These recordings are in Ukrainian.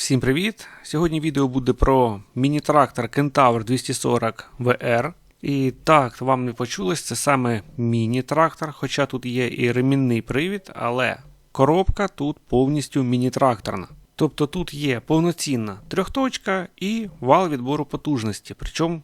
Всім привіт! Сьогодні відео буде про міні-трактор Kentaur 240 VR. І так, вам не почулось, це саме міні-трактор, хоча тут є і ремінний привід, але коробка тут повністю міні-тракторна. Тобто тут є повноцінна трьохточка і вал відбору потужності, причому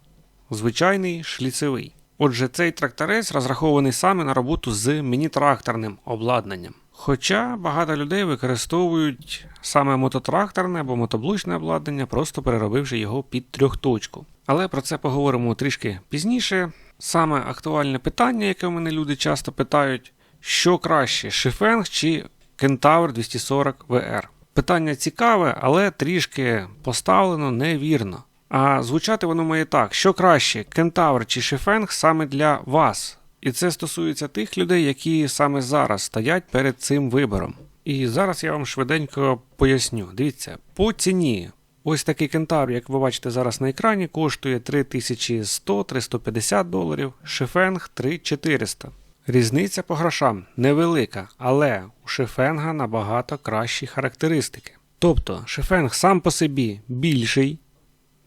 звичайний шліцевий. Отже, цей тракторець розрахований саме на роботу з міні-тракторним обладнанням. Хоча багато людей використовують саме мототракторне або мотоблочне обладнання, просто переробивши його під трьохточку. Але про це поговоримо трішки пізніше. Саме актуальне питання, яке у мене люди часто питають: що краще, Шифенг чи Kentaur 240 VR? Питання цікаве, але трішки поставлено невірно. А звучати воно має так: що краще, Кентавр чи Шифенг саме для вас. І це стосується тих людей, які саме зараз стоять перед цим вибором. І зараз я вам швиденько поясню. Дивіться, по ціні. Ось такий кентавр, як ви бачите зараз на екрані, коштує 3100-350 доларів, Шифенг 3400. Різниця по грошам невелика, але у Шифенга набагато кращі характеристики. Тобто, Шифенг сам по собі більший,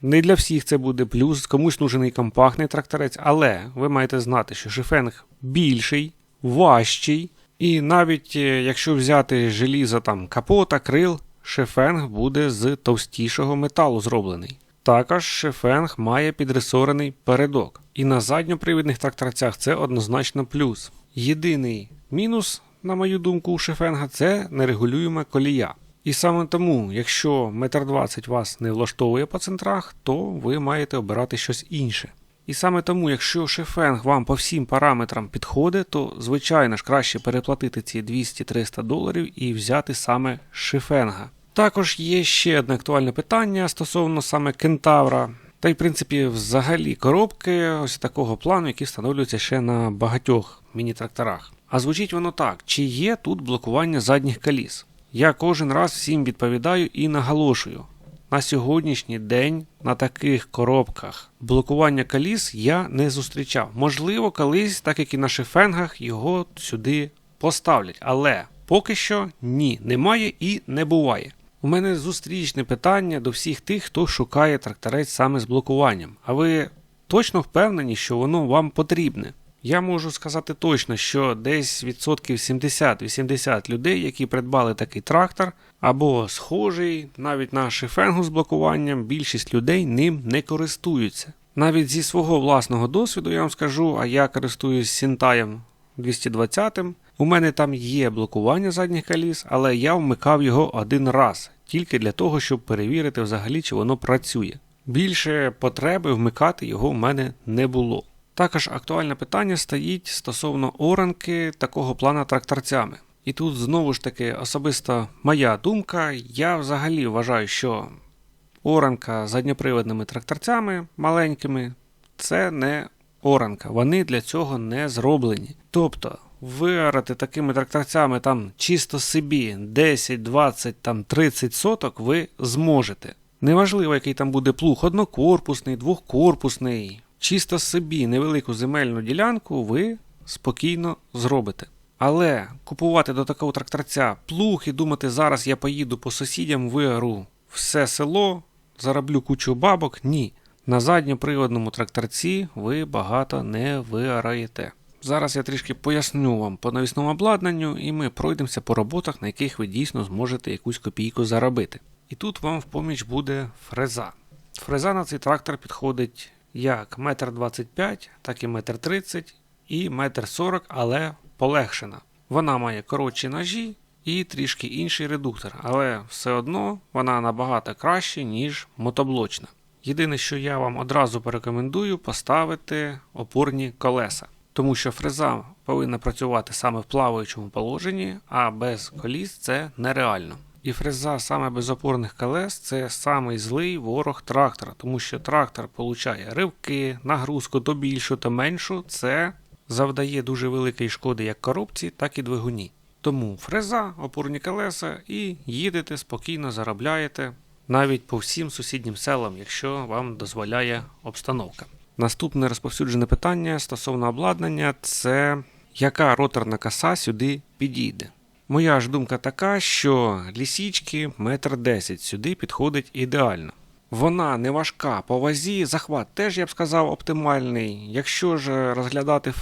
не для всіх це буде плюс, комусь нужен і компактний тракторець, але ви маєте знати, що шифенг більший, важчий, і навіть е, якщо взяти желізо там капота, крил, шифенг буде з товстішого металу зроблений. Також шифенг має підресорений передок. І на задньопривідних тракторцях це однозначно плюс. Єдиний мінус, на мою думку, у шифенга це нерегулюєма колія. І саме тому, якщо метр двадцять вас не влаштовує по центрах, то ви маєте обирати щось інше. І саме тому, якщо шифенг вам по всім параметрам підходить, то звичайно ж краще переплатити ці 200-300 доларів і взяти саме шифенга. Також є ще одне актуальне питання стосовно саме кентавра. Та й в принципі, взагалі, коробки ось такого плану, які встановлюються ще на багатьох міні-тракторах. А звучить воно так: чи є тут блокування задніх коліс? Я кожен раз всім відповідаю і наголошую. На сьогоднішній день на таких коробках блокування коліс я не зустрічав. Можливо, колись, так як і на шифенгах, його сюди поставлять. Але поки що ні, немає і не буває. У мене зустрічне питання до всіх тих, хто шукає тракторець саме з блокуванням. А ви точно впевнені, що воно вам потрібне? Я можу сказати точно, що десь відсотків 70-80 людей, які придбали такий трактор, або схожий, навіть на шифенгу з блокуванням, більшість людей ним не користуються. Навіть зі свого власного досвіду я вам скажу, а я користуюсь Сінтаєм 220 у мене там є блокування задніх коліс, але я вмикав його один раз, тільки для того, щоб перевірити взагалі, чи воно працює. Більше потреби вмикати його в мене не було. Також актуальне питання стоїть стосовно оранки такого плана тракторцями. І тут знову ж таки особиста моя думка. Я взагалі вважаю, що оранка задньоприводними тракторцями маленькими це не оранка. Вони для цього не зроблені. Тобто виорати такими тракторцями там чисто собі 10, 20, там 30 соток ви зможете. Неважливо, який там буде плуг, однокорпусний, двохкорпусний. Чисто собі невелику земельну ділянку ви спокійно зробите. Але купувати до такого тракторця плуг і думати, зараз я поїду по сусідям, виору все село, зароблю кучу бабок. Ні. На задньоприводному тракторці ви багато не виораєте. Зараз я трішки поясню вам по навісному обладнанню, і ми пройдемося по роботах, на яких ви дійсно зможете якусь копійку заробити. І тут вам в поміч буде фреза. Фреза на цей трактор підходить як 1,25 м, так і 1,30 м і 1,40 м, але полегшена. Вона має коротші ножі і трішки інший редуктор, але все одно вона набагато краще, ніж мотоблочна. Єдине, що я вам одразу порекомендую, поставити опорні колеса. Тому що фреза повинна працювати саме в плаваючому положенні, а без коліс це нереально. І фреза саме без опорних колес це самий злий ворог трактора, тому що трактор получає ривки, нагрузку то більшу, то меншу. Це завдає дуже великої шкоди як коробці, так і двигуні. Тому фреза, опорні колеса і їдете спокійно заробляєте навіть по всім сусіднім селам, якщо вам дозволяє обстановка. Наступне розповсюджене питання стосовно обладнання це яка роторна коса сюди підійде. Моя ж думка така, що лісічки метр десять сюди підходить ідеально. Вона не важка по вазі, захват теж я б сказав оптимальний. Якщо ж розглядати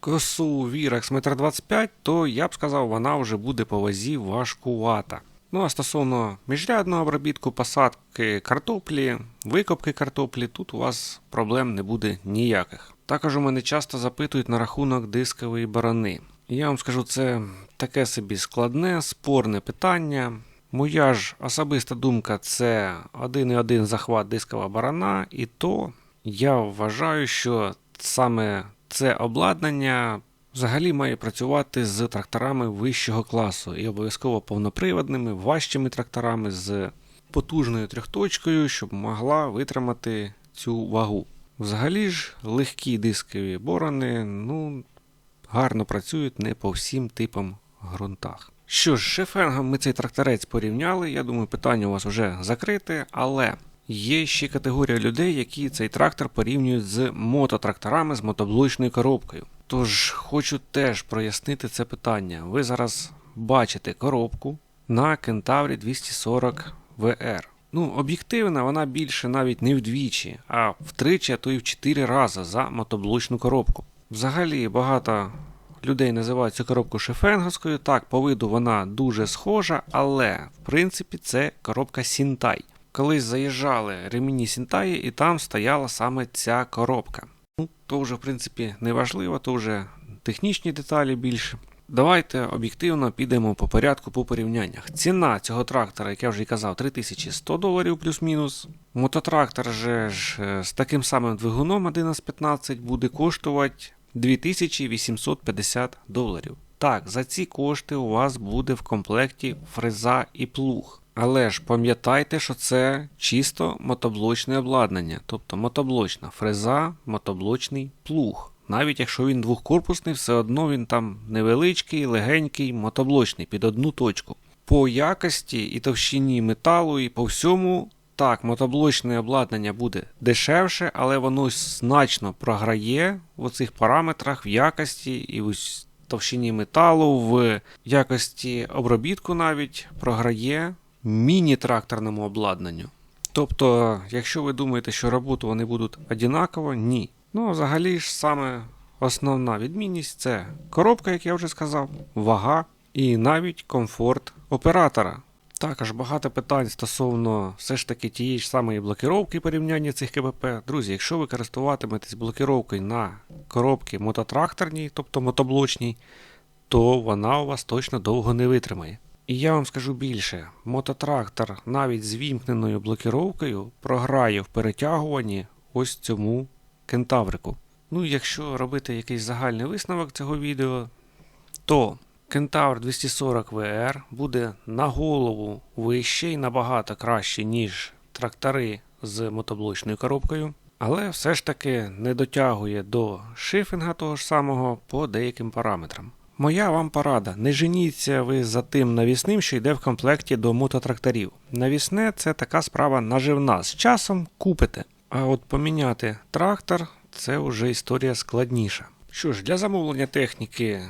косу Вірекс метр 25, то я б сказав, вона вже буде по вазі важкувата. Ну а стосовно міжрядного обробітку, посадки картоплі, викопки картоплі, тут у вас проблем не буде ніяких. Також у мене часто запитують на рахунок дискової борони. І Я вам скажу, це таке собі складне, спорне питання. Моя ж особиста думка це 1,1 захват дискова барана, і то я вважаю, що саме це обладнання взагалі має працювати з тракторами вищого класу і обов'язково повноприводними, важчими тракторами з потужною трьохточкою, щоб могла витримати цю вагу. Взагалі ж легкі дискові борони, ну, гарно працюють не по всім типам ґрунтах. Що ж, шефенгом ми цей тракторець порівняли. Я думаю, питання у вас вже закрите, але є ще категорія людей, які цей трактор порівнюють з мототракторами з мотоблочною коробкою. Тож хочу теж прояснити це питання. Ви зараз бачите коробку на Кентаврі 240 VR. Ну, об'єктивно, вона більше навіть не вдвічі, а втричі, а то й в чотири рази за мотоблочну коробку. Взагалі багато людей називають цю коробку шефенговською. Так, по виду вона дуже схожа, але в принципі це коробка Сінтай. Колись заїжджали ремені Сінтаї, і там стояла саме ця коробка. Ну, то вже, в принципі, не важливо, то вже технічні деталі більше. Давайте об'єктивно підемо по порядку по порівняннях. Ціна цього трактора, як я вже і казав, 3100 доларів плюс-мінус. Мототрактор же ж е, з таким самим двигуном 1115 буде коштувати 2850 доларів. Так, за ці кошти у вас буде в комплекті фреза і плуг. Але ж пам'ятайте, що це чисто мотоблочне обладнання, тобто мотоблочна фреза, мотоблочний плуг. Навіть якщо він двохкорпусний, все одно він там невеличкий, легенький, мотоблочний під одну точку. По якості і товщині металу, і по всьому, так, мотоблочне обладнання буде дешевше, але воно значно програє в оцих параметрах в якості і в товщині металу, в якості обробітку навіть програє міні-тракторному обладнанню. Тобто, якщо ви думаєте, що роботу вони будуть однаково, ні. Ну, взагалі ж саме основна відмінність це коробка, як я вже сказав, вага і навіть комфорт оператора. Також багато питань стосовно все ж таки тієї ж самої блокировки порівняння цих КПП. Друзі, якщо ви користуватиметесь блокировкою на коробки мототракторній, тобто мотоблочній, то вона у вас точно довго не витримає. І я вам скажу більше: мототрактор навіть з вімкненою блокировкою програє в перетягуванні ось цьому кентаврику. Ну, якщо робити якийсь загальний висновок цього відео, то Кентавр 240 VR буде на голову вище і набагато краще, ніж трактори з мотоблочною коробкою, але все ж таки не дотягує до шифінга того ж самого по деяким параметрам. Моя вам порада: не женіться ви за тим навісним, що йде в комплекті до мототракторів. Навісне це така справа наживна. З часом купите. А от поміняти трактор це вже історія складніша. Що ж, для замовлення техніки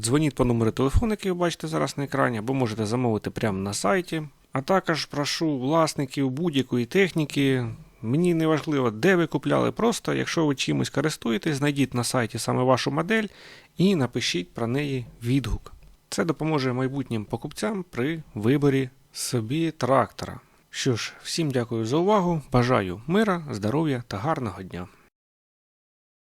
дзвоніть по номеру телефону, який ви бачите зараз на екрані, або можете замовити прямо на сайті. А також прошу власників будь-якої техніки. Мені не важливо, де ви купляли, просто якщо ви чимось користуєтесь, знайдіть на сайті саме вашу модель і напишіть про неї відгук. Це допоможе майбутнім покупцям при виборі собі трактора. Що ж, всім дякую за увагу, бажаю мира, здоров'я та гарного дня.